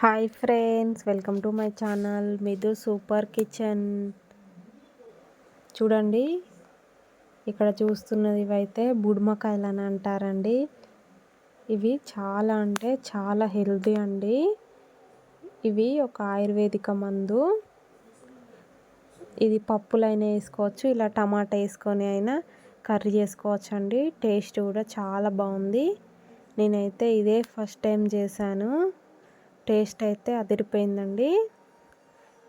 Hi friends welcome to my channel మిదు super kitchen. చూడండి ఇక్కడ చూస్తున్నది ఇవైతే బుడుమకాయలు అని అంటారండి. ఇవి చాలా అంటే చాలా హెల్తీ అండి. ఇవి ఒక ఆయుర్వేదిక మందు. ఇది పప్పులైనా వేసుకోవచ్చు ఇలా టమాటా వేసుకొని అయినా కర్రీ చేసుకోవచ్చు అండి టేస్ట్ కూడా చాలా బాగుంది. నేనైతే ఇదే ఫస్ట్ టైం చేశాను. టేస్ట్ అయితే అదిరిపోయిందండి.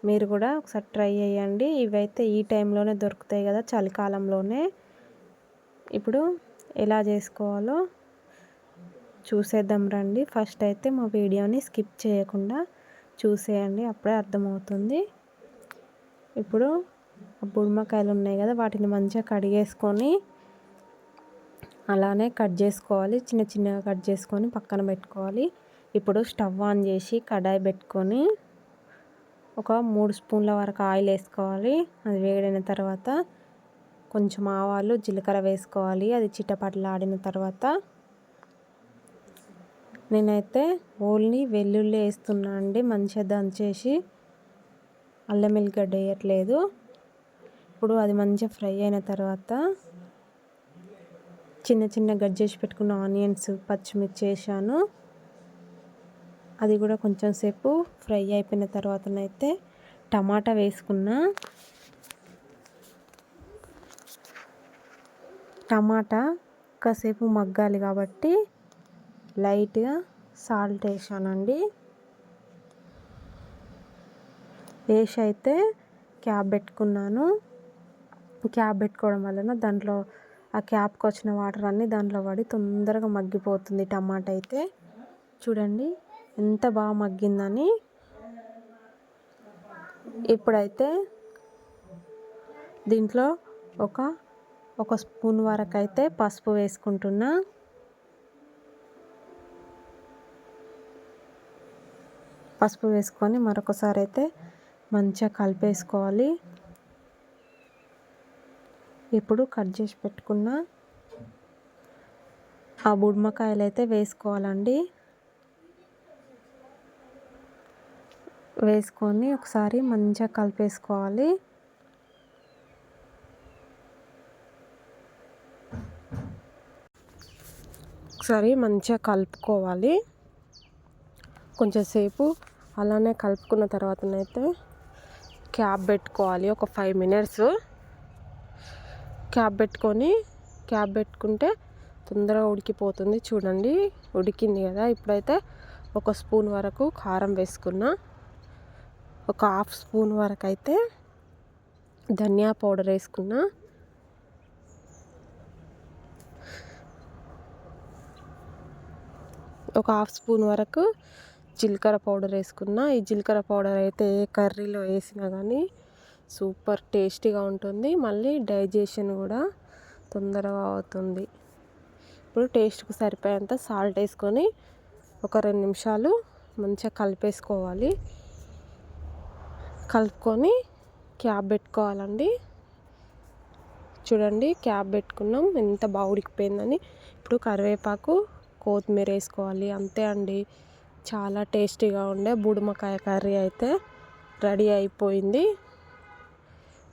మీరు కూడా ఒకసారి ట్రై చేయండి. ఇవైతే ఈ టైంలోనే దొరుకుతాయి కదా చలికాలంలోనే. ఇప్పుడు ఎలా చేసుకోవాలో చూసేద్దాం రండి. ఫస్ట్ అయితే మా వీడియోని స్కిప్ చేయకుండా చూసేయండి అప్పుడే అర్థమవుతుంది. ఇప్పుడు బుడుమకాయలు ఉన్నాయి కదా వాటిని మంచిగా కడిగేసుకొని అలానే కట్ చేసుకోవాలి. చిన్న చిన్నగా కట్ చేసుకొని పక్కన పెట్టుకోవాలి. ఇప్పుడు స్టవ్ ఆన్ చేసి కడాయి పెట్టుకొని ఒక మూడు స్పూన్ల వరకు ఆయిల్ వేసుకోవాలి. అది వేడైన తర్వాత కొంచెం ఆవాలు జీలకర్ర వేసుకోవాలి. అది చిట్టపట్లాడిన తర్వాత నేనైతే ఓన్లీ వెల్లుల్లి వేస్తున్నా అండి. మంచిగా దంచేసి అల్లం ఎల్లిగడ్డ వేయట్లేదు. ఇప్పుడు అది మంచిగా ఫ్రై అయిన తర్వాత చిన్న చిన్న గడ్జేసి పెట్టుకున్న ఆనియన్స్ పచ్చిమిర్చి వేసాను. అది కూడా కొంచెం సేపు ఫ్రై అయిపోయిన తర్వాతనైతే టమాటా వేసుకున్నా. టమాటా కాసేపు మగ్గాలి కాబట్టి లైట్గా సాల్ట్ వేసానండి. వేసి అయితే క్యాప్ పెట్టుకున్నాను. క్యాప్ పెట్టుకోవడం వలన దాంట్లో ఆ క్యాప్కి వచ్చిన వాటర్ అన్నీ దాంట్లో పడి తొందరగా మగ్గిపోతుంది టమాటా అయితే. చూడండి. ఎంత బాగా మగ్గిందని ఇప్పుడైతే దీంట్లో ఒక ఒక స్పూన్ వరకు అయితే పసుపు వేసుకుంటున్నా. పసుపు వేసుకొని మరొకసారి అయితే మంచిగా కలిపేసుకోవాలి. ఇప్పుడు కట్ చేసి పెట్టుకున్న ఆ బుడ్మకాయలు అయితే వేసుకోవాలండి. వేసుకొని ఒకసారి మంచిగా కలిపేసుకోవాలి. ఒకసారి మంచిగా కలుపుకోవాలి. కొంచెంసేపు అలానే కలుపుకున్న తర్వాతనైతే క్యాప్ పెట్టుకోవాలి. ఒక ఫైవ్ మినిట్స్ క్యాప్ పెట్టుకొని క్యాప్ పెట్టుకుంటే తొందరగా ఉడికిపోతుంది. చూడండి ఉడికింది కదా. ఇప్పుడైతే ఒక స్పూన్ వరకు కారం వేసుకున్నా. ఒక హాఫ్ స్పూన్ వరకు అయితే ధనియా పౌడర్ వేసుకున్న. ఒక హాఫ్ స్పూన్ వరకు జీలకర్ర పౌడర్ వేసుకున్న. ఈ జీలకర్ర పౌడర్ అయితే ఏ కర్రీలో వేసినా కానీ సూపర్ టేస్టీగా ఉంటుంది. మళ్ళీ డైజెషన్ కూడా తొందరగా అవుతుంది. ఇప్పుడు టేస్ట్కి సరిపోయేంత సాల్ట్ వేసుకొని ఒక రెండు నిమిషాలు మంచిగా కలిపేసుకోవాలి. కలుపుకొని క్యాప్ పెట్టుకోవాలండి. చూడండి క్యాప్ పెట్టుకున్నాం. ఎంత బాగా ఉడికిపోయిందని. ఇప్పుడు కరివేపాకు కొత్తిమీర వేసుకోవాలి. అంతే అండి. చాలా టేస్టీగా ఉండే బుడుమకాయ కర్రీ అయితే రెడీ అయిపోయింది.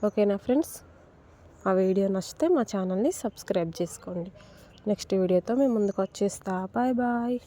ఓకేనా ఫ్రెండ్స్? ఆ వీడియో నచ్చితే మా ఛానల్ని సబ్స్క్రైబ్ చేసుకోండి. నెక్స్ట్ వీడియోతో మేము ముందుకు వచ్చేస్తా. Bye bye.